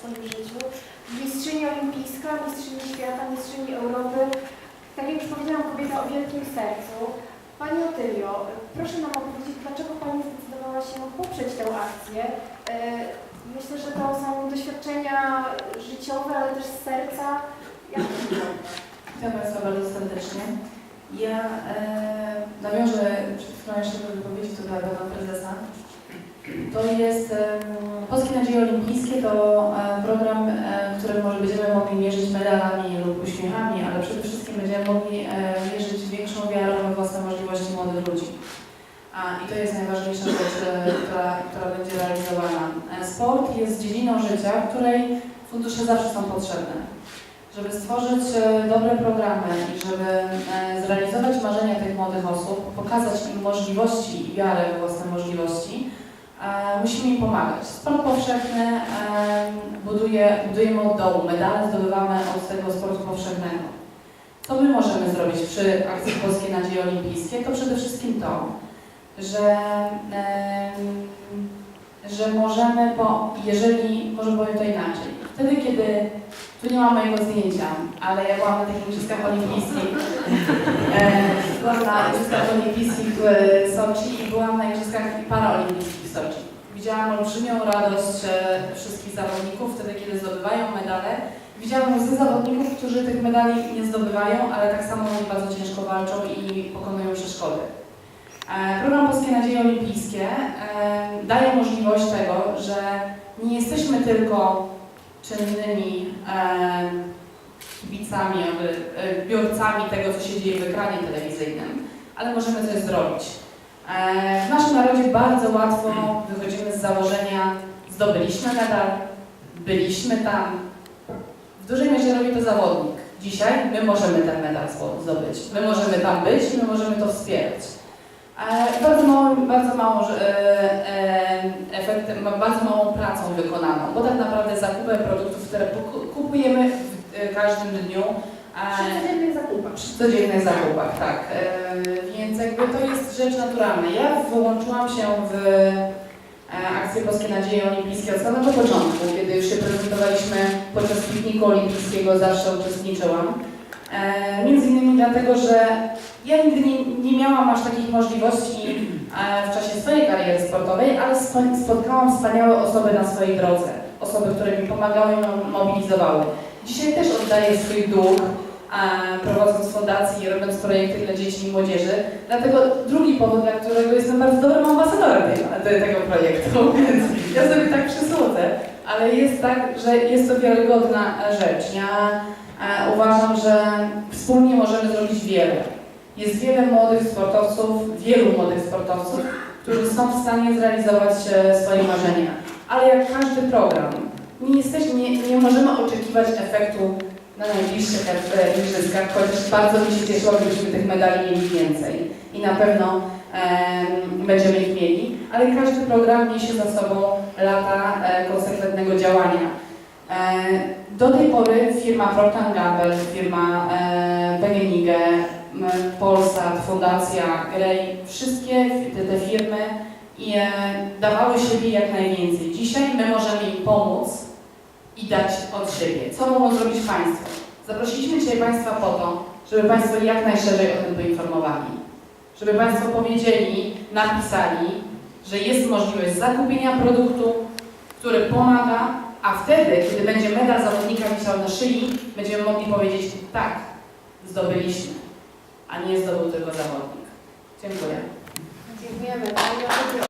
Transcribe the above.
swoim życiu. Mistrzyni olimpijska, mistrzyni świata, mistrzyni Europy. Tak jak już powiedziałam, kobieta o wielkim sercu. Pani Otylio, proszę nam opowiedzieć, dlaczego Pani zdecydowała się poprzeć tę akcję. E, Myślę, że to są doświadczenia życiowe, ale też z serca. Jak to? Witam Państwa bardzo serdecznie. Ja e, nawiążę przed chwilą jeszcze do wypowiedzi tutaj Pana Prezesa. To jest e, Polskie Nadzieje Olimpijskie, to e, program, e, w którym może będziemy mogli mierzyć medalami lub uśmiechami, ale przede wszystkim będziemy mogli e, mierzyć większą wiarą we własne możliwości młodych ludzi. A, I to jest najważniejsza rzecz, e, która, która będzie realizowana. E, Sport jest dziedziną życia, w której fundusze zawsze są potrzebne żeby stworzyć e, dobre programy i żeby e, zrealizować marzenia tych młodych osób, pokazać im możliwości i wiarę we własne możliwości, e, musimy im pomagać. Sport powszechny e, buduje, budujemy od dołu, medale zdobywamy od tego sportu powszechnego. Co my możemy zrobić przy akcji Polskie Nadzieje Olimpijskie? To przede wszystkim to, że, że możemy, bo jeżeli, może powiem to inaczej, wtedy kiedy tu nie ma mojego zdjęcia, ale ja byłam na takich igrzyskach olimpijskich. E, byłam na igrzyskach olimpijskich w Soczi i byłam na igrzyskach paraolimpijskich w Soczi. Widziałam olbrzymią radość e, wszystkich zawodników wtedy, kiedy zdobywają medale. Widziałam łzy zawodników, którzy tych medali nie zdobywają, ale tak samo bardzo ciężko walczą i pokonują przeszkody. E, Program Polskie Nadzieje Olimpijskie e, daje możliwość tego, że nie jesteśmy tylko czynnymi e, kibicami, jakby, e, biorcami tego, co się dzieje w ekranie telewizyjnym, ale możemy coś zrobić. E, w naszym narodzie bardzo łatwo wychodzimy z założenia, zdobyliśmy medal, byliśmy tam. W dużej mierze robi to zawodnik. Dzisiaj my możemy ten medal zdo- zdobyć. My możemy tam być my możemy to wspierać. E, Bardzo małą, bardzo małą że- e, e, efektem, bardzo małą pracą wykonaną, bo tak naprawdę zakupem produktów, które kupujemy w każdym dniu, Przy codziennych zakupach. przy codziennych zakupach, tak. Więc jakby to jest rzecz naturalna. Ja włączyłam się w akcję Polskie Nadzieje Olimpijskie od samego początku, kiedy już się prezentowaliśmy podczas pikniku olimpijskiego, zawsze uczestniczyłam. E, Między innymi dlatego, że ja nigdy nie, nie miałam aż takich możliwości e, w czasie swojej kariery sportowej, ale spo- spotkałam wspaniałe osoby na swojej drodze. Osoby, które mi pomagały i mo- mobilizowały. Dzisiaj też oddaję swój dług, e, prowadząc fundację i robiąc projekty dla dzieci i młodzieży. Dlatego drugi powód, dla którego jestem bardzo dobrym ambasadorem tego projektu, więc ja sobie tak przysłodzę. Ale jest tak, że jest to wiarygodna rzecz. Ja uważam, że wspólnie możemy zrobić wiele. Jest wiele młodych sportowców, wielu młodych sportowców, którzy są w stanie zrealizować e, swoje marzenia. Ale jak każdy program, nie, jesteśmy, nie, nie możemy oczekiwać efektu na najbliższych e, igrzyskach, chociaż bardzo mi się cieszyło, gdybyśmy tych medali mieli więcej. I na pewno em, będziemy ich mieli, ale każdy program niesie za sobą lata e, konsekwentnego działania. E, do tej pory firma Procter Gamble, firma e, PGNiG, Polsat, Fundacja Grey, wszystkie te, firmy e, dawały siebie jak najwięcej. Dzisiaj my możemy im pomóc i dać od siebie. Co mogą zrobić Państwo? Zaprosiliśmy dzisiaj Państwa po to, żeby Państwo jak najszerzej o tym poinformowali. Żeby Państwo powiedzieli, napisali, że jest możliwość zakupienia produktu, który pomaga, a wtedy, kiedy będzie medal zawodnika wisiał na szyi, będziemy mogli powiedzieć tak, zdobyliśmy, a nie zdobył tylko zawodnik. Dziękuję. Dziękujemy.